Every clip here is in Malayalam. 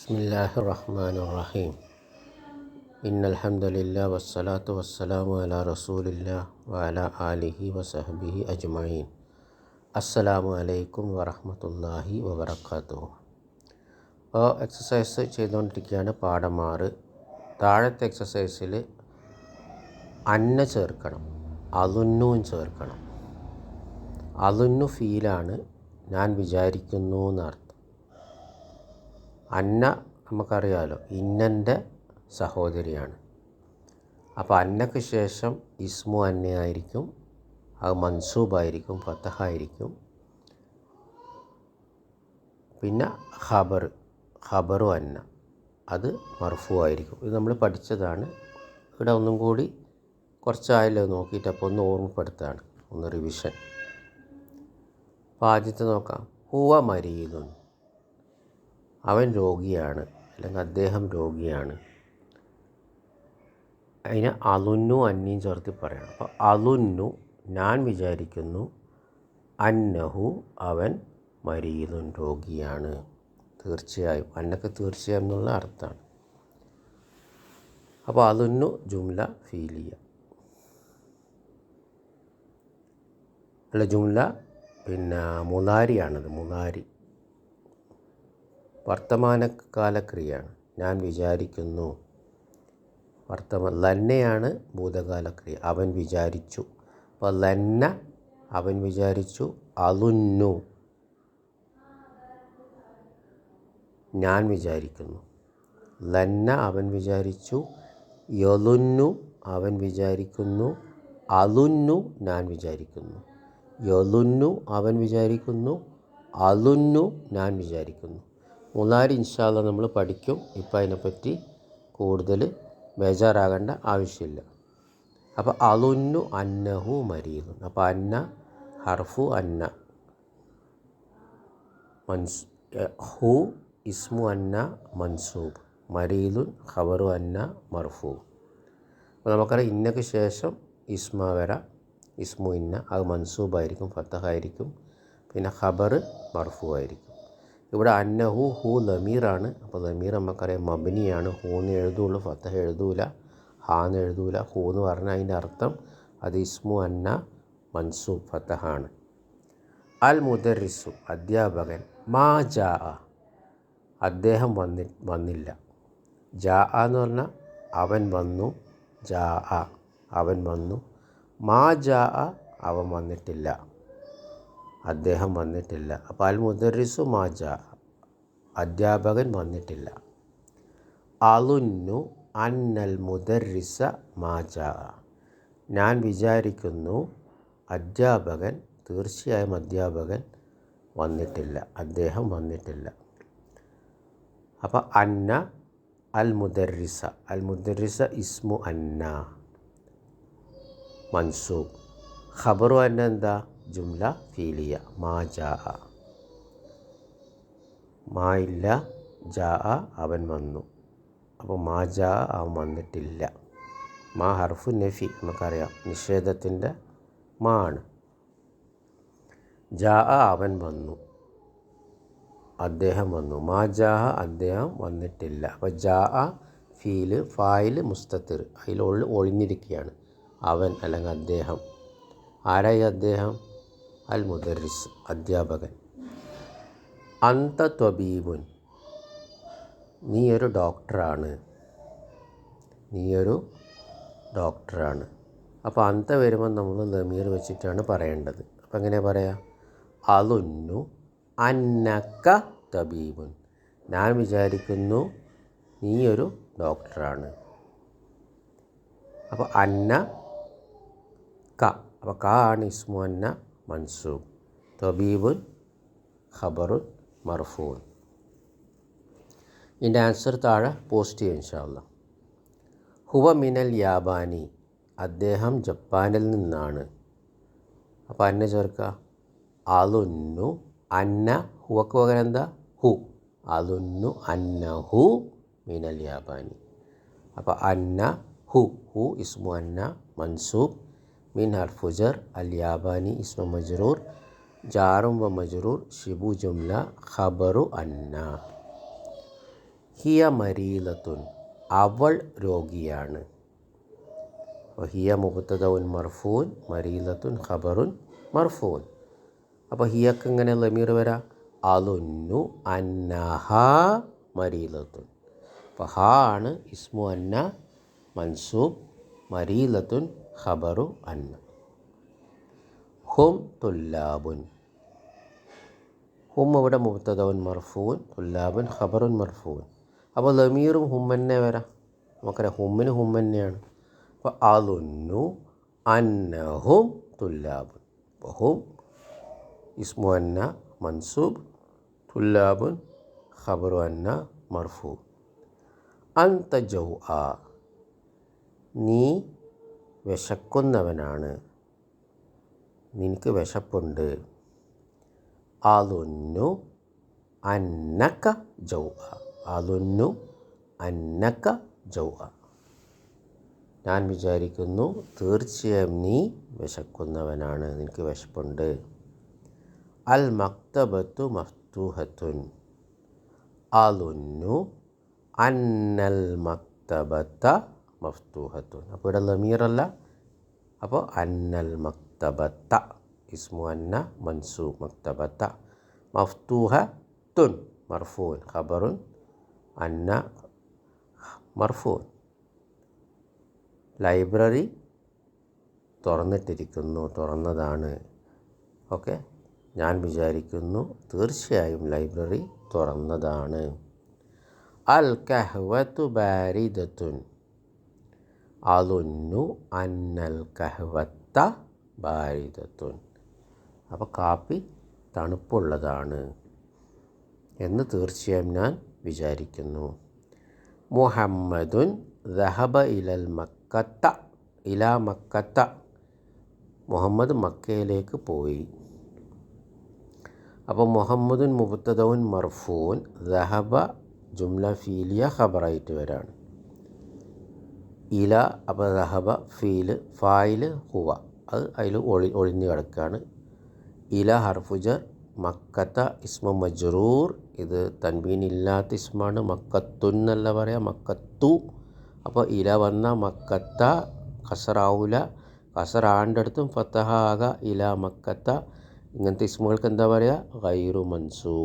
بسم الله الرحمن الرحيم إن الحمد لله والصلاة والسلام على رسول الله وعلى آله وصحبه أجمعين السلام عليكم ورحمة الله وبركاته അപ്പോൾ എക്സസൈസ് ചെയ്തുകൊണ്ടിരിക്കുകയാണ് പാഠം ആറ് താഴത്തെ എക്സസൈസിൽ അന്ന ചേർക്കണം അലുന്നും ചേർക്കണം അലുന്നു ഫീലാണ് ഞാൻ വിചാരിക്കുന്നു എന്നർത്ഥം അന്ന നമുക്കറിയാമല്ലോ ഇന്നന്റെ സഹോദരിയാണ്. അപ്പോൾ അന്നക്ക് ശേഷം ഇസ്മു അന്നയായിരിക്കും അത് മൻസൂബായിരിക്കും ഫത്തഹായിരിക്കും. പിന്നെ ഖബർ ഖബറു അന്ന അത് മർഫു ആയിരിക്കും. ഇത് നമ്മൾ പഠിച്ചതാണ്. ഇവിടെ ഒന്നും കൂടി കുറച്ചായല്ലോ നോക്കിയിട്ട് അപ്പോൾ ഒന്ന് ഓർമ്മപ്പെടുത്താണ് ഒന്ന് റിവിഷൻ. അപ്പോൾ ആദ്യത്തെ നോക്കാം. ഹുവ മരീതുൻ അവൻ രോഗിയാണ് അല്ലെങ്കിൽ അദ്ദേഹം രോഗിയാണ്. അതിന് അലുന്നു അന്നിയും ചേർത്ത് പറയണം. അപ്പോൾ അലുന്നു ഞാൻ വിചാരിക്കുന്നു അന്നഹു അവൻ മരീതുൻ രോഗിയാണ്. തീർച്ചയായും അന്നക്ക് തീർച്ചയായും എന്നുള്ള അർത്ഥമാണ്. അപ്പോൾ അതൊന്നു ജുംല ഫീലിയ. അല്ല ജുംല പിന്നെ മുതാരിയാണത് മുലാരി വർത്തമാനകാല ക്രിയയാണ് ഞാൻ വിചാരിക്കുന്നു വർത്തമാന ലന്നയാണ് ഭൂതകാലക്രിയ. അവൻ വിചാരിച്ചു. അപ്പോൾ ലന്ന അവൻ വിചാരിച്ചു അലുന്നു. ഞാൻ വിചാരിക്കുന്നു. ലന്ന അവൻ വിചാരിച്ചു യൊലുന്നു അവൻ വിചാരിക്കുന്നു അലുന്നു ഞാൻ വിചാരിക്കുന്നു. യൊലുന്നു അവൻ വിചാരിക്കുന്നു അലുന്നു ഞാൻ വിചാരിക്കുന്നു. മൂന്നാൽ ഇൻഷാല്ല നമ്മൾ പഠിക്കും. ഇപ്പം അതിനെപ്പറ്റി കൂടുതൽ ബേജാറാകേണ്ട ആവശ്യമില്ല. അപ്പോൾ അലുന്നു അന്നഹു മരീദുൻ. അപ്പോൾ അന്ന ഹർഫു അന്ന മൻസ് ഹു ഇസ്മു അന്ന മൻസൂബ്. മരീദുൻ ഖബറു അന്ന മർഫു അപ്പോൾ നമുക്കറിയാം ഇന്നക്ക് ശേഷം ഇസ്മ വര. ഇസ്മു ഇന്ന. അത് മൻസൂബായിരിക്കും ഫത്തഹായിരിക്കും. പിന്നെ ഖബർ മർഫു ആയിരിക്കും ഇവിടെ അന്നഹു ഹു ലമീറാണ് അപ്പോൾ ലമീർ നമുക്കറിയാം മബിനിയാണ്. ഹൂന്ന് എഴുതുള്ളൂ ഫത്തഹ എഴുതൂല ഹാന്ന് എഴുതൂല. ഹൂ എന്ന് പറഞ്ഞാൽ അതിന്റെ അർത്ഥം അത് ഇസ്മു അന്ന മൻസൂബ് ഫത്തഹാണ്. അൽ മുദറിസു അധ്യാപകൻ. മാ ജാ അദ്ദേഹം വന്നി വന്നില്ല. ജാ എന്ന് പറഞ്ഞാൽ അവൻ വന്നു ജാ അവൻ വന്നു. മാ ജാ അവൻ വന്നിട്ടില്ല. അദ്ദേഹം വന്നിട്ടില്ല. അപ്പോൾ അൽ മുദറിസു മാജ അധ്യാപകൻ വന്നിട്ടില്ല. അലുന്നു അന്നൽ മുദറിസ മാജ. ഞാൻ വിചാരിക്കുന്നു അധ്യാപകൻ തീർച്ചയായും അധ്യാപകൻ വന്നിട്ടില്ല. അദ്ദേഹം വന്നിട്ടില്ല. അപ്പോൾ അന്ന അൽ മുദറിസ അൽ മുദറിസ ഇസ്മു അന്ന. മൻസൂബ്. ഖബറു അന്ന എന്താ? ജുംല ഫീലിയ മാ ജാ മാ ഇല്ല ജാ അവൻ വന്നു. അപ്പോൾ മാ ജാ അവൻ വന്നിട്ടില്ല. മാ ഹർഫു നഫി നമുക്കറിയാം നിഷേധത്തിന്റെ മാ ആണ്. ജാ അവൻ വന്നു. അദ്ദേഹം വന്നു. മാ ജാ അദ്ദേഹം വന്നിട്ടില്ല. അപ്പോൾ ജാ ഫീൽ ഫായിൽ മുസ്തത്തിർ. അതിൽ ഒളി ഒളിഞ്ഞിരിക്കുകയാണ്. അവൻ അല്ലെങ്കിൽ അദ്ദേഹം. ആരായി അദ്ദേഹം? അൽ മുദറിസ് അധ്യാപകൻ. അന്ത ത്വബീബുൻ നീ ഒരു ഡോക്ടറാണ്. നീയൊരു ഡോക്ടറാണ്. അപ്പോൾ അന്ത വരുമ്പോൾ നമ്മൾ ലമീർ വെച്ചിട്ടാണ് പറയേണ്ടത്. അപ്പോൾ എങ്ങനെ പറയാം? അലുന്നു അന്നക്ക തബീബുൻ. ഞാൻ വിചാരിക്കുന്നു നീയൊരു ഡോക്ടറാണ്. അപ്പോൾ അന്ന ക. അപ്പോൾ ക ആണ് ഇസ്മു അന്ന. മൻസൂബ് തബീബുൻ ഖബറുൻ മർഫൂൻ ഇതിന്റെ ആൻസർ താഴെ പോസ്റ്റ് ചെയ്യും ഇൻഷാല്ല ഹുവ മിനൽ യാബാനി. അദ്ദേഹം ജപ്പാനിൽ നിന്നാണ്. അപ്പോൾ അന്ന ചേർക്കുക അലുന്നു അന്ന. ഹുവക്ക് പകരം എന്താ? ഹു. അലുന്നു അന്ന ഹു മിനൽ യാബാനി. അപ്പോൾ അന്ന ഹു. ഹു ഇസ്മു അന്ന മൻസൂബ് അൽ യാബാനി ഇസ്മു മജ്റൂർ ജാറും വ മജ്റൂർ ശിബു ജുംല ഖബറു അന്ന ഹിയ മരീലത്തുൻ അവൾ രോഗിയാണ്. അപ്പോൾ ഹിയ മുബത്തദൗൻ മർഫൂൻ മരീലത്തുൻ ഖബറുൻ മർഫൂൻ. അപ്പോൾ ഹിയക്ക് എങ്ങനെ ലമീർ വരാം? അലുന്നു അന്നഹ മരീലത്തുൻ. അപ്പോൾ ഹ ആണ് ഇസ്മു അന്ന മൻസൂബ് മരീലത്തുൻ ഖബറു അന്ന ഹും തുല്ലാബുൻ ഹും ഇവിടെ മുബത്തദവൻ മർഫൂൻ തുല്ലാബുൻ ഖബറുൻ മർഫൂൻ. അപ്പോൾ ലമീറും ഹും തന്നെ വരാം. നമുക്കറിയാം ഹുമ്മിന് ഹും തന്നെയാണ് അപ്പോൾ അലുന്നു അന്നഹും തുല്ലാബുൻ. അപ്പോൾ ഹും ഇസ്മു അന്ന മൻസൂബ് തുല്ലാബുൻ ഖബറു അന്ന മർഫൂ അന്ത ജൗ ആ. നീ വിശക്കുന്നവനാണ്. നിനക്ക് വിശപ്പുണ്ട്. അതൊന്നു അന്നക്ക ജൗ അതൊന്നു അന്നക്ക ജൗ ഞാൻ വിചാരിക്കുന്നു തീർച്ചയായും നീ വിശക്കുന്നവനാണ്. നിനക്ക് വിശപ്പുണ്ട്. അൽ മക്തബത്തു മഫ്തൂഹത്തുൻ. അതൊന്നു അന്നൽ മക്തബത്ത മഫ്തൂഹത്തുൻ. അപ്പോൾ ഇവിടെ ലമീറല്ല അപ്പോൾ അന്നൽ മക്തബത്ത. ഇസ്മു അന്ന മൻസൂ മക്തബത്ത. മഫ്തൂഹ തുൻ മർഫൂൻ. ഖബറുൻ അന്ന മർഫൂൻ. ലൈബ്രറി തുറന്നിട്ടിരിക്കുന്നു. തുറന്നതാണ്. ഓക്കെ? ഞാൻ വിചാരിക്കുന്നു തീർച്ചയായും ലൈബ്രറി തുറന്നതാണ്. അൽ കഹ്വത്തു ബാരിദത്തുൻ. അലുന്നു അന്നൽ കഹ്വത്ത ഭാരിതത്വൻ. അപ്പോൾ കാപ്പി തണുപ്പുള്ളതാണ് എന്ന് തീർച്ചയായും ഞാൻ വിചാരിക്കുന്നു. മുഹമ്മദുൻ ദഹബ ഇലൽ മക്കത്ത ഇല മക്കത്ത. മുഹമ്മദ് മക്കയിലേക്ക് പോയി. അപ്പോൾ മുഹമ്മദുൻ മുബത്തദൗൻ മർഫൂൻ ദഹബ ജുംല ഫീലിയ ഖബറായിട്ട് വരാണ്. ഇല അപ്പോൾ ദഹബ ഫീൽ ഫായിൽ ഹുവ. അത് അതിൽ ഒളി ഒളിഞ്ഞ് കിടക്കുകയാണ്. ഇല ഹർഫുജർ മക്കത്ത ഇസ്മ മജ്റൂർ. ഇത് തൻവീൻ ഇല്ലാത്ത ഇസ്മാണ്. മക്കത്തു എന്നല്ല പറയാം മക്കത്തു. അപ്പോൾ ഇല വന്ന മക്കത്ത കസറാവൂല കസറാന്റെ അടുത്തും ഫത്തഹ ആക ഇല മക്കത്ത. ഇങ്ങനത്തെ ഇസ്മുകൾക്ക് എന്താ പറയുക ഗൈറു മൻസൂ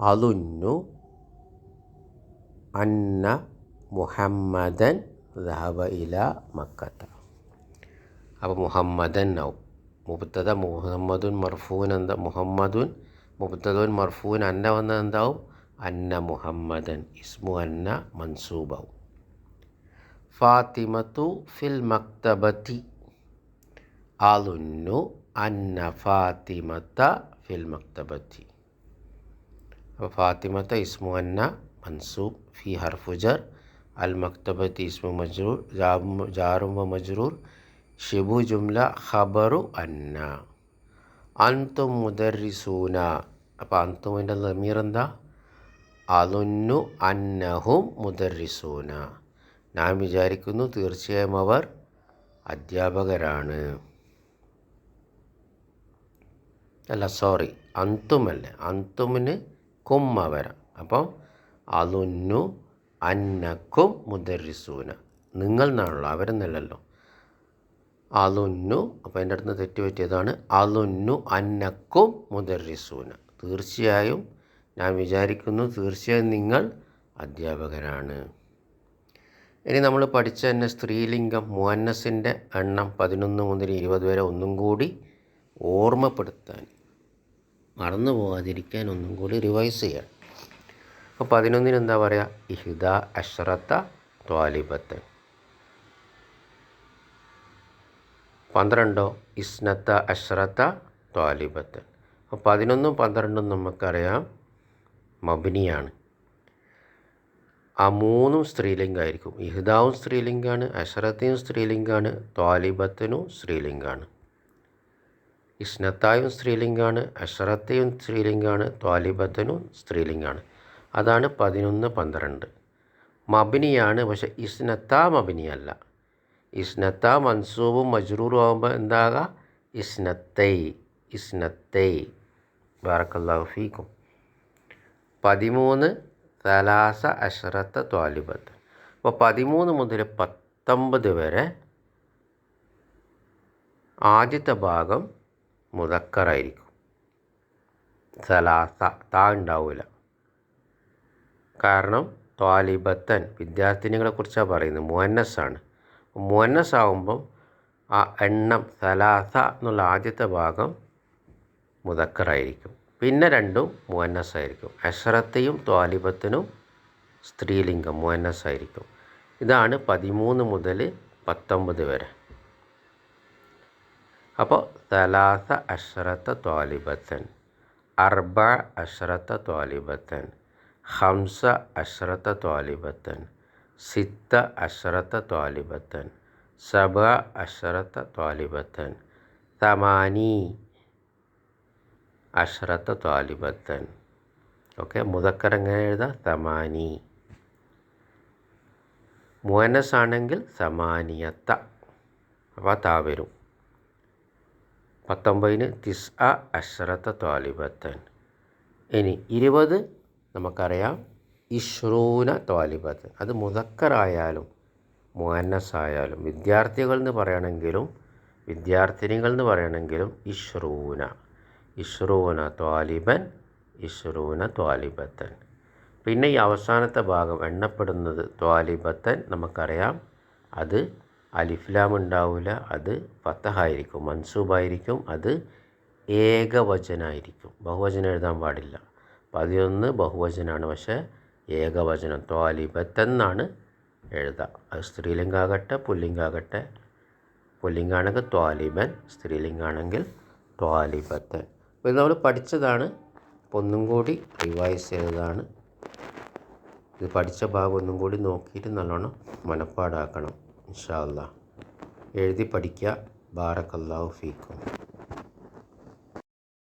അലുന്നു അന്ന മുഹമ്മദൻ ദഹബ ഇല മക്കത്ത അപ്പോൾ മുഹമ്മദൻ ആവും മുബത്തത മുഹമ്മദുൻ മർഫൂൻ എന്താ മുഹമ്മദുൻ മുബത്തദുൻ മർഫൂൻ അന്ന വന്ന എന്താവും അന്ന മുഹമ്മദൻ ഇസ്മു അന്ന മൻസൂബാവും ഫാത്തിമത്തു ഫിൽ മക്തബത്തി അലുന്നു അന്ന ഫാത്തിമത്ത ഫിൽ മക്തബത്തി അപ്പോൾ ഫാത്തിമത്ത ഇസ്മു അന്ന മൻസൂബ് ഫി ഹർഫുജർ അൽ മക്തബത്ത് ഇസ്മു മജ്റൂർ ജാറു മജ്റൂർ ഷിബു ജുംല ഖബറു അന്ന അന്തും മുദറിസൂന അപ്പോൾ അന്തുമിന്റെ ലമീർ എന്താ അതുന്നു അന്നഹും മുദറിസൂന ഞാൻ വിചാരിക്കുന്നു തീർച്ചയായും അവർ അധ്യാപകരാണ്. അല്ല സോറി അന്തുമല്ലേ അന്തുമിന് കുമ്മ വരാം അപ്പം അലുന്നു അന്നക്കും മുദരിസൂന. നിങ്ങൾ എന്നാണല്ലോ അവരെന്നല്ലല്ലോ. അലുന്നു അപ്പോൾ എന്റെ അടുത്ത് തെറ്റ് പറ്റിയതാണ് അലുന്നു അന്നക്കും മുദരിസൂന. തീർച്ചയായും ഞാൻ വിചാരിക്കുന്നു തീർച്ചയായും നിങ്ങൾ അധ്യാപകരാണ്. ഇനി നമ്മൾ പഠിച്ച തന്നെ സ്ത്രീലിംഗം മുഹന്നസിന്റെ എണ്ണം പതിനൊന്ന് മുതൽ ഇരുപത് വരെ ഒന്നും കൂടി ഓർമ്മപ്പെടുത്താൻ. മറന്നു പോകാതിരിക്കാൻ ഒന്നും കൂടി റിവൈസ് ചെയ്യണം. അപ്പോൾ പതിനൊന്നിന് എന്താ പറയുക ഇഹിദ അഷ്റത്ത ത്വാലിബത്തൻ പന്ത്രണ്ടോ? ഇസ്നത്ത അഷ്റത്ത ത്വാലിബത്ത്. അപ്പോൾ പതിനൊന്നും പന്ത്രണ്ടും നമുക്കറിയാം മബിനിയാണ്. ആ മൂന്നും സ്ത്രീലിംഗമായിരിക്കും ഇഹ്ദാവും സ്ത്രീലിംഗമാണ് അഷറത്തയും സ്ത്രീലിംഗമാണ് ത്വാലിബത്തനും സ്ത്രീലിംഗാണ്. ഇസ്നത്തായും സ്ത്രീലിംഗമാണ് അഷറത്തയും സ്ത്രീലിംഗമാണ് ത്വാലിബത്തനും സ്ത്രീലിംഗമാണ് അതാണ് പതിനൊന്ന് പന്ത്രണ്ട്. മബിനിയാണ് പക്ഷേ ഇസ്നത്ത മബിനിയല്ല. ഇസ്നത്ത മൻസൂബും മജ്റൂറും ആകുമ്പോൾ എന്താകാം? ഇസ്നത്തൈ ഇസ്നത്തൈ. ബാറക്കല്ലാഫീക്കും പതിമൂന്ന് തലാസ അഷറത്ത ത്വാലിബത്ത് അപ്പോൾ പതിമൂന്ന് മുതൽ പത്തൊമ്പത് വരെ ആദ്യത്തെ ഭാഗം മുതക്കറായിരിക്കും സലാസ താ ഉണ്ടാവില്ല കാരണം ത്വാലിബത്തൻ വിദ്യാർത്ഥിനികളെ കുറിച്ചാണ് പറയുന്നത്. മുഹന്നസ്സാണ് മുഹന്നസ് ആവുമ്പം ആ എണ്ണം സലാസ എന്നുള്ള ആദ്യത്തെ ഭാഗം മുതക്കറായിരിക്കും പിന്നെ രണ്ടും മുഹന്നസ്സായിരിക്കും അഷറത്തെയും ത്വാലിബത്തിനും സ്ത്രീലിംഗം മുഹന്നസ്സായിരിക്കും ഇതാണ് പതിമൂന്ന് മുതൽ പത്തൊമ്പത് വരെ. അപ്പോൾ തലാസ അഷറത്ത ത്വാലിബത്തൻ അർബ അഷറത്ത ത്വാലിബത്തൻ ഹംസ അഷറത്ത ത്വാലിബത്തൻ സിത്ത അഷറത്ത ത്വാലിബത്തൻ സബ അഷറത്ത ത്വാലിബത്തൻ തമാനി അഷറത്ത ത്വാലിബത്തൻ. ഓക്കെ മുതക്കർ എങ്ങനെ എഴുതാം? തമാനി മുഹനസ് ആണെങ്കിൽ സമാനിയത്ത അപ്പോൾ താ വരും. പത്തൊമ്പതിന് തിസ് അ അഷറത്ത ത്വാലിബത്തൻ. ഇനി ഇരുപത് നമുക്കറിയാം. ഇഷ്റൂന ത്വാലിബത്തൻ. അത് മുതക്കറായാലും മുഹന്നസായാലും വിദ്യാർത്ഥികൾ എന്ന് പറയണമെങ്കിലും വിദ്യാർത്ഥിനികൾ എന്ന് പറയണമെങ്കിലും ഇഷ്റൂന. ഇഷ്റൂന ത്വാലിബൻ ഇഷ്റൂന ത്വാലിബത്തൻ. പിന്നെ ഈ അവസാനത്തെ ഭാഗം എണ്ണപ്പെടുന്നത് ത്വാലിബത്തൻ നമുക്കറിയാം. അത് അലിഫ്ലാം ഉണ്ടാവില്ല അത് ഫത്തഹായിരിക്കും മൻസൂബായിരിക്കും അത് ഏകവചനായിരിക്കും. ബഹുവചനം എഴുതാൻ പാടില്ല. പതിനൊന്ന് ബഹുവചനമാണ് പക്ഷേ ഏകവചനം ത്വാലിബത്തെന്നാണ് എഴുതുക അത് സ്ത്രീലിംഗാകട്ടെ പുല്ലിംഗാകട്ടെ. പുല്ലിംഗാണെങ്കിൽ ത്വാലിബൻ സ്ത്രീലിംഗാണെങ്കിൽ ത്വാലിബത്തൻ അപ്പോൾ ഇത് നമ്മൾ പഠിച്ചതാണ്. അപ്പോൾ ഒന്നും കൂടി റിവൈസ് ചെയ്തതാണ്. ഇത് പഠിച്ച ഭാഗം ഒന്നും കൂടി നോക്കിയിട്ട് നല്ലോണം മനപ്പാടാക്കണം. ഇൻഷാ അല്ലാ എഴുതി പഠിക്കുക ബാറക്കല്ലാഹു ഫീക്കും.